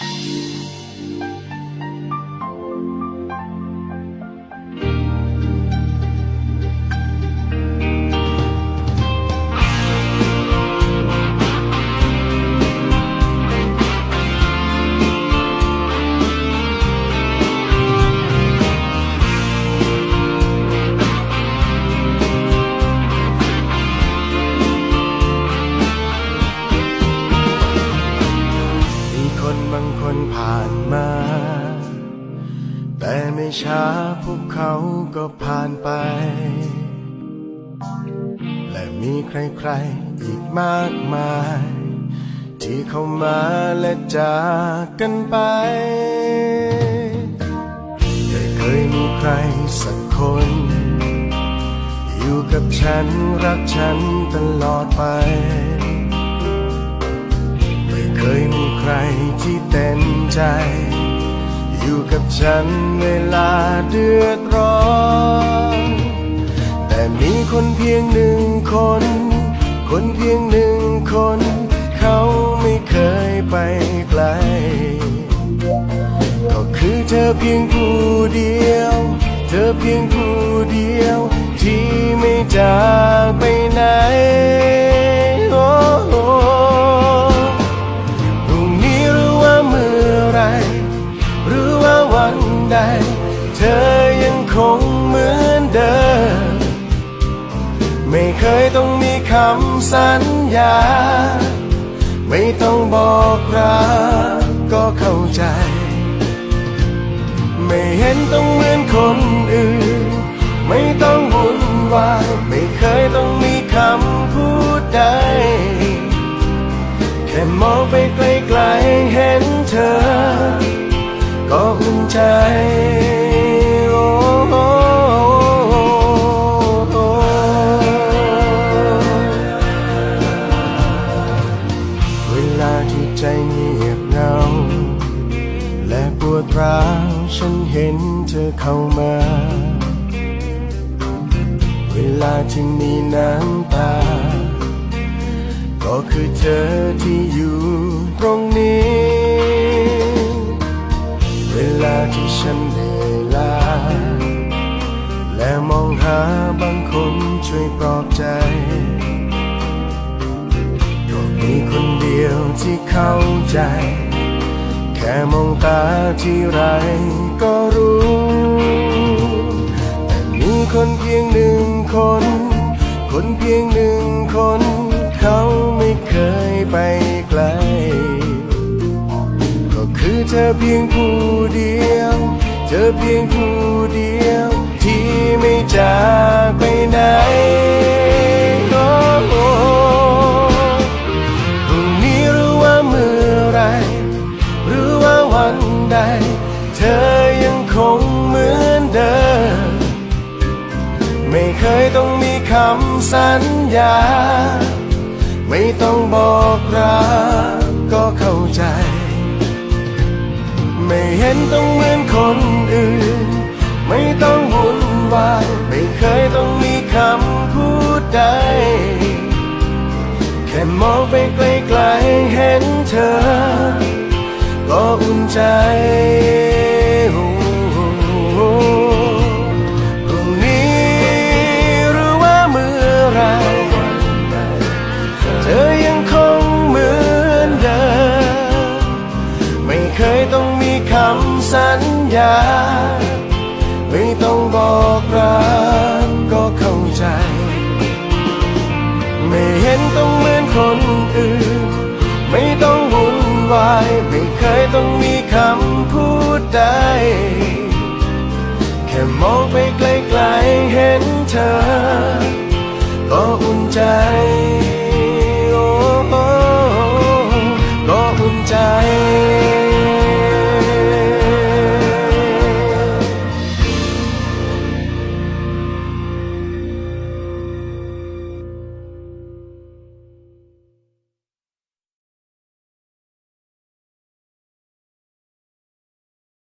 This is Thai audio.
มี ผ่านมา แต่ไม่ช้าพวกเขาก็ผ่านไป และมีใครๆอีกมากมาย ที่เข้ามาและจากกันไป แต่เคยมีใครสักคน อยู่กับฉันรักฉันตลอดไปไม่เคยมีใครที่เต็ม ใจอยู่กับฉันเวลาเดือดร้อน แต่มีคนเพียงหนึ่งคน คนเพียงหนึ่งคน เขาไม่เคยไปไกล ก็คือเธอเพียงผู้เดียว เธอเพียงผู้เดียว ที่ไม่จากไปไหนำสัญญา ไม่ต้องบอกรักก็เข้าใจ ไม่เห็นต้องเหมือนคนอื่น ไม่ต้องวุ่นวายไม่เคยต้องมีคำพูดใด แค่มองไปไกลๆเห็นเธอ ก็อุ่นใจ ที่ใจเงียบเงา และปวดร้าวฉันเห็นเธอเข้ามา เวลาที่มีน้ำตา ก็คือเธอที่อยู่ตรงนี้ เวลาที่ฉันเหนื่อยล้าและมองหาบางคนช่วยปลอบใจ ที่เข้าใจ แค่มองตาที่ไรก็รู้ แต่มีคนเพียงหนึ่งคน คนเพียงหนึ่งคน เขาไม่เคยไปไกล ก็คือเธอเพียงผู้เดียว เธอเพียงผู้เดียว ที่ไม่จากไปไหน เธอยังคงเหมือนเดิม ไม่เคยต้องมีคำสัญญา ไม่ต้องบอกรักก็เข้าใจ ไม่เห็นต้องเหมือนคนอื่น ไม่ต้องวุ่นวายไม่เคยต้องมีคำพูดใด แค่มองไปไกลๆเห็นเธอ ก็อุ่นใจ ญา ไม่ต้องบอกรักก็เข้าใจ ไม่เห็นต้องเหมือนคนอื่น ไม่ต้องวุ่นวาย ไม่เคยต้อง